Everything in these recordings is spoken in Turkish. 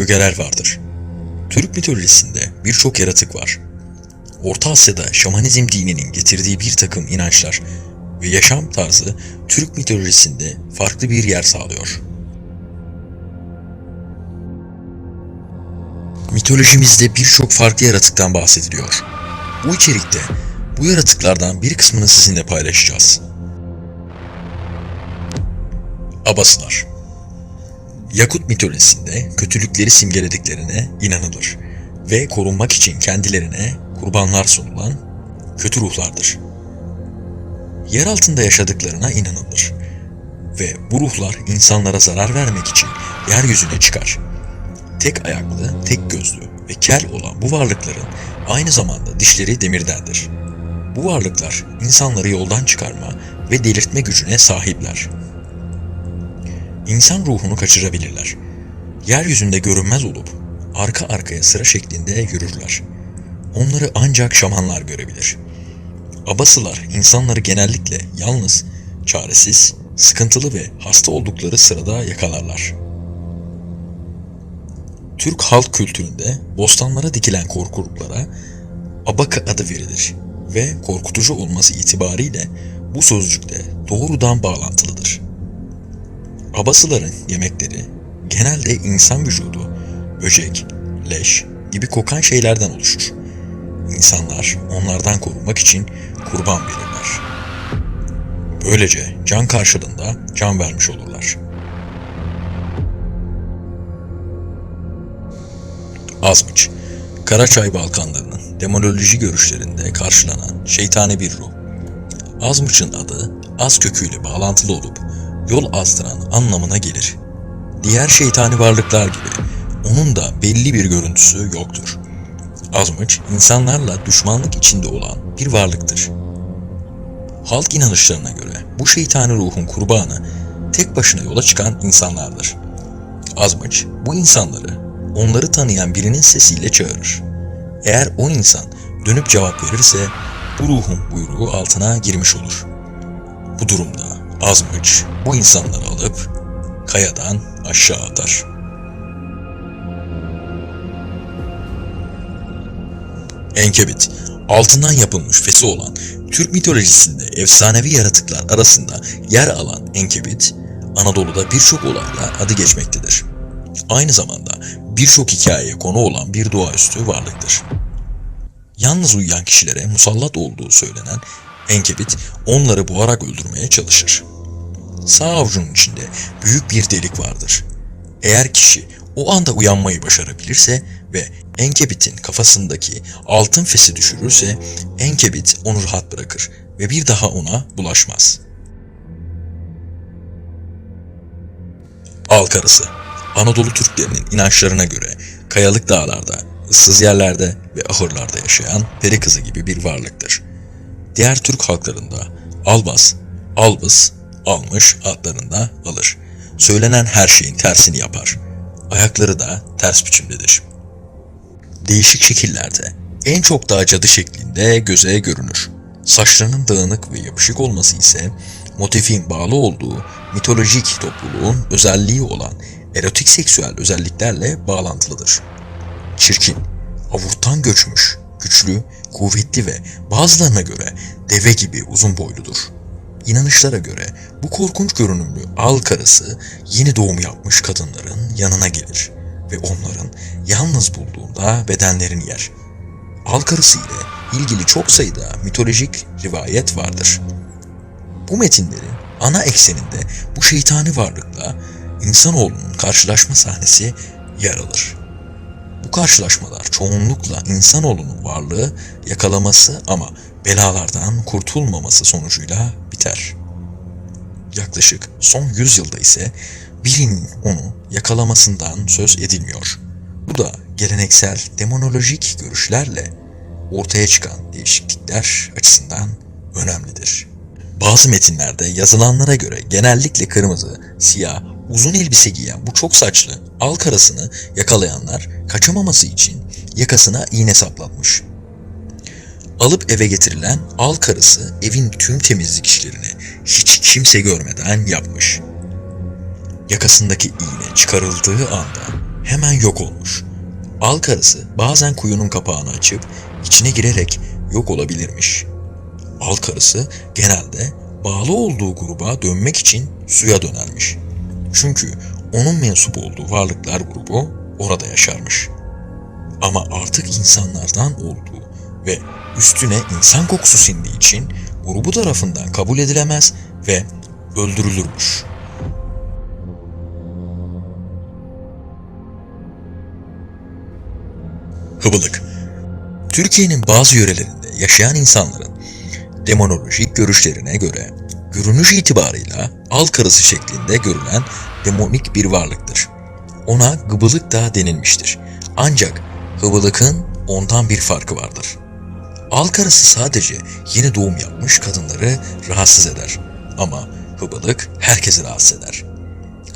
gögeler vardır. Türk mitolojisinde birçok yaratık var. Orta Asya'da şamanizm dininin getirdiği bir takım inançlar ve yaşam tarzı Türk mitolojisinde farklı bir yer sağlıyor. Mitolojimizde birçok farklı yaratıktan bahsediliyor. Bu içerikte bu yaratıklardan bir kısmını sizinle paylaşacağız. Abasılar Yakut mitolojisinde kötülükleri simgelediklerine inanılır ve korunmak için kendilerine kurbanlar sunulan kötü ruhlardır. Yer altında yaşadıklarına inanılır ve bu ruhlar insanlara zarar vermek için yeryüzüne çıkar. Tek ayaklı, tek gözlü ve kel olan bu varlıkların aynı zamanda dişleri demirdendir. Bu varlıklar insanları yoldan çıkarma ve delirtme gücüne sahipler insan ruhunu kaçırabilirler. Yeryüzünde görünmez olup arka arkaya sıra şeklinde yürürler. Onları ancak şamanlar görebilir. Abasılar insanları genellikle yalnız, çaresiz, sıkıntılı ve hasta oldukları sırada yakalarlar. Türk halk kültüründe bostanlara dikilen korkuluklara abaka adı verilir ve korkutucu olması itibariyle bu sözcükle doğrudan bağlantılıdır. Abasıların yemekleri genelde insan vücudu, böcek, leş gibi kokan şeylerden oluşur. İnsanlar onlardan korunmak için kurban verirler. Böylece can karşılığında can vermiş olurlar. Azmıç, Karaçay Balkanlarının demonoloji görüşlerinde karşılanan şeytani bir ruh. Azmıç'ın adı az köküyle bağlantılı olup yol azdıran anlamına gelir. Diğer şeytani varlıklar gibi onun da belli bir görüntüsü yoktur. Azmıç, insanlarla düşmanlık içinde olan bir varlıktır. Halk inanışlarına göre bu şeytani ruhun kurbanı tek başına yola çıkan insanlardır. Azmıç, bu insanları onları tanıyan birinin sesiyle çağırır. Eğer o insan dönüp cevap verirse bu ruhun buyruğu altına girmiş olur. Bu durumda Azmıç bu insanları alıp kayadan aşağı atar. Enkebit, altından yapılmış fesi olan Türk mitolojisinde efsanevi yaratıklar arasında yer alan Enkebit, Anadolu'da birçok olayla adı geçmektedir. Aynı zamanda birçok hikayeye konu olan bir doğaüstü varlıktır. Yalnız uyuyan kişilere musallat olduğu söylenen Enkebit onları boğarak öldürmeye çalışır. Sağ avucunun içinde büyük bir delik vardır. Eğer kişi o anda uyanmayı başarabilirse ve Enkebit'in kafasındaki altın fesi düşürürse Enkebit onu rahat bırakır ve bir daha ona bulaşmaz. Alkarısı Anadolu Türklerinin inançlarına göre kayalık dağlarda, ıssız yerlerde ve ahırlarda yaşayan peri kızı gibi bir varlıktır. Diğer Türk halklarında albas, albız, almış adlarında alır. Söylenen her şeyin tersini yapar. Ayakları da ters biçimdedir. Değişik şekillerde, en çok da cadı şeklinde göze görünür. Saçlarının dağınık ve yapışık olması ise motifin bağlı olduğu mitolojik topluluğun özelliği olan erotik seksüel özelliklerle bağlantılıdır. Çirkin, avurttan göçmüş, güçlü, kuvvetli ve bazılarına göre deve gibi uzun boyludur. İnanışlara göre bu korkunç görünümlü al karısı yeni doğum yapmış kadınların yanına gelir ve onların yalnız bulduğunda bedenlerini yer. Al karısı ile ilgili çok sayıda mitolojik rivayet vardır. Bu metinlerin ana ekseninde bu şeytani varlıkla insanoğlunun karşılaşma sahnesi yer alır. Bu karşılaşmalar çoğunlukla insanoğlunun varlığı yakalaması ama belalardan kurtulmaması sonucuyla biter. Yaklaşık son yüzyılda ise birinin onu yakalamasından söz edilmiyor. Bu da geleneksel demonolojik görüşlerle ortaya çıkan değişiklikler açısından önemlidir. Bazı metinlerde yazılanlara göre genellikle kırmızı, siyah, uzun elbise giyen bu çok saçlı al karasını yakalayanlar kaçamaması için yakasına iğne saplatmış. Alıp eve getirilen al karısı evin tüm temizlik işlerini hiç kimse görmeden yapmış. Yakasındaki iğne çıkarıldığı anda hemen yok olmuş. Al karısı bazen kuyunun kapağını açıp içine girerek yok olabilirmiş. Al karısı genelde bağlı olduğu gruba dönmek için suya dönermiş. Çünkü onun mensup olduğu varlıklar grubu orada yaşarmış. Ama artık insanlardan olduğu ve üstüne insan kokusu sindiği için grubu tarafından kabul edilemez ve öldürülürmüş. Hıbılık Türkiye'nin bazı yörelerinde yaşayan insanların demonolojik görüşlerine göre görünüş itibarıyla al karısı şeklinde görülen demonik bir varlıktır. Ona gıbılık da denilmiştir. Ancak hıbılıkın ondan bir farkı vardır. Al karısı sadece yeni doğum yapmış kadınları rahatsız eder. Ama hıbılık herkesi rahatsız eder.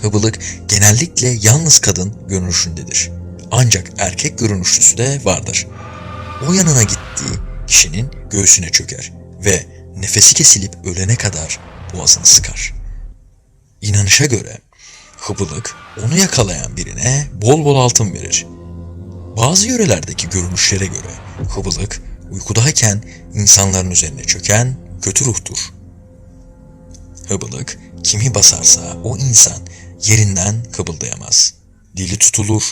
Hıbılık genellikle yalnız kadın görünüşündedir. Ancak erkek görünüşlüsü de vardır. O yanına gittiği kişinin göğsüne çöker ve nefesi kesilip ölene kadar boğazını sıkar. İnanışa göre hıbılık onu yakalayan birine bol bol altın verir. Bazı yörelerdeki görünüşlere göre hıbılık uykudayken insanların üzerine çöken kötü ruhtur. Hıbılık kimi basarsa o insan yerinden kıpıldayamaz. Dili tutulur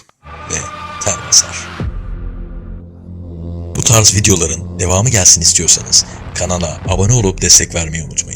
ve ter basar. Bu tarz videoların devamı gelsin istiyorsanız kanala abone olup destek vermeyi unutmayın.